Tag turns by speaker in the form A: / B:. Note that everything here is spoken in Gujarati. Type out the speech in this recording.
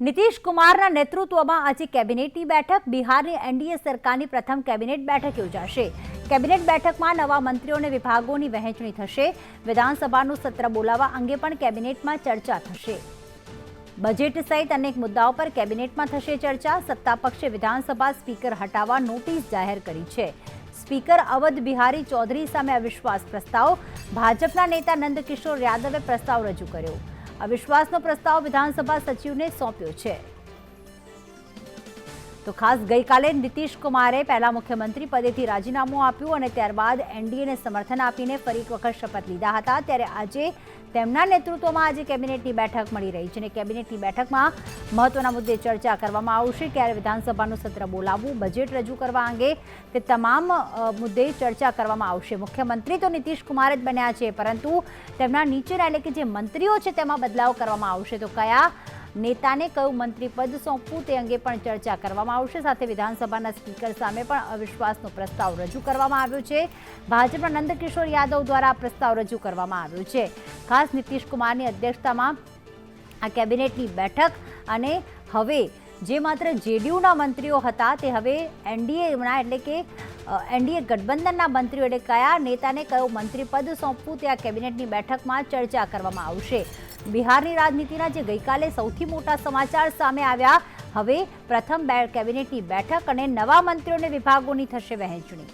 A: નીતિશ કુમારના નેતૃત્વમાં આજે કેબિનેટની બેઠક, બિહારની એનડીએ સરકારની પ્રથમ કેબિનેટ બેઠક યોજાશે. કેબિનેટ બેઠકમાં નવા મંત્રીઓ અને વિભાગોની વહેંચણી થશે. વિધાનસભાનું સત્ર બોલાવવા અંગે પણ કેબિનેટમાં ચર્ચા થશે. બજેટ સહિત અનેક મુદ્દાઓ પર કેબિનેટમાં થશે ચર્ચા. સત્તાપક્ષે વિધાનસભા સ્પીકર હટાવવા નોટિસ જાહેર કરી છે. સ્પીકર અવધ બિહારી ચૌધરી સામે અવિશ્વાસ પ્રસ્તાવ. ભાજપના નેતા નંદકિશોર યાદવે પ્રસ્તાવ રજૂ કર્યો. અવિશ્વાસનો પ્રસ્તાવ વિધાનસભા સચિવને સોંપ્યો છે. તો ખાસ ગઈકાલે નીતિશ કુમારે પહેલા મુખ્યમંત્રી પદેથી રાજીનામું આપ્યું અને ત્યારબાદ એનડીએને સમર્થન આપીને ફરી એક વખત શપથ લીધા હતા. ત્યારે આજે તેમના નેતૃત્વમાં આજે કેબિનેટની બેઠક મળી રહી છે અને કેબિનેટની બેઠકમાં મહત્વના મુદ્દે ચર્ચા કરવામાં આવશે. ક્યારે વિધાનસભાનું સત્ર બોલાવવું, બજેટ રજૂ કરવા અંગે તે તમામ મુદ્દે ચર્ચા કરવામાં આવશે. મુખ્યમંત્રી તો નીતિશ કુમાર જ બન્યા છે, પરંતુ તેમના નીચેના એટલે કે જે મંત્રીઓ છે તેમાં બદલાવ કરવામાં આવશે. તો કયા નેતાને કયું મંત્રી પદ સોંપવું તે અંગે પણ ચર્ચા કરવામાં આવશે. સાથે વિધાનસભાના સ્પીકર સામે પણ અવિશ્વાસનો પ્રસ્તાવ રજૂ કરવામાં આવ્યો છે. ભાજપના નંદકિશોર યાદવ દ્વારા પ્રસ્તાવ રજૂ કરવામાં આવ્યો છે. ખાસ નીતિશ કુમારની અધ્યક્ષતામાં આ કેબિનેટની બેઠક અને હવે જે માત્ર જેડીયુના મંત્રીઓ હતા તે હવે એનડીએના એટલે કે એનડીએ ગઠબંધનના મંત્રીઓ એટલે કયા નેતાને કયો મંત્રી પદ સોંપવું તે આ કેબિનેટની બેઠકમાં ચર્ચા કરવામાં આવશે. બિહારની રાજનીતિના જે ગઈકાલે સૌથી મોટા સમાચાર સામે આવ્યા, હવે પ્રથમ બે કેબિનેટની બેઠક અને નવા મંત્રીઓને વિભાગોની થશે વહેંચણી.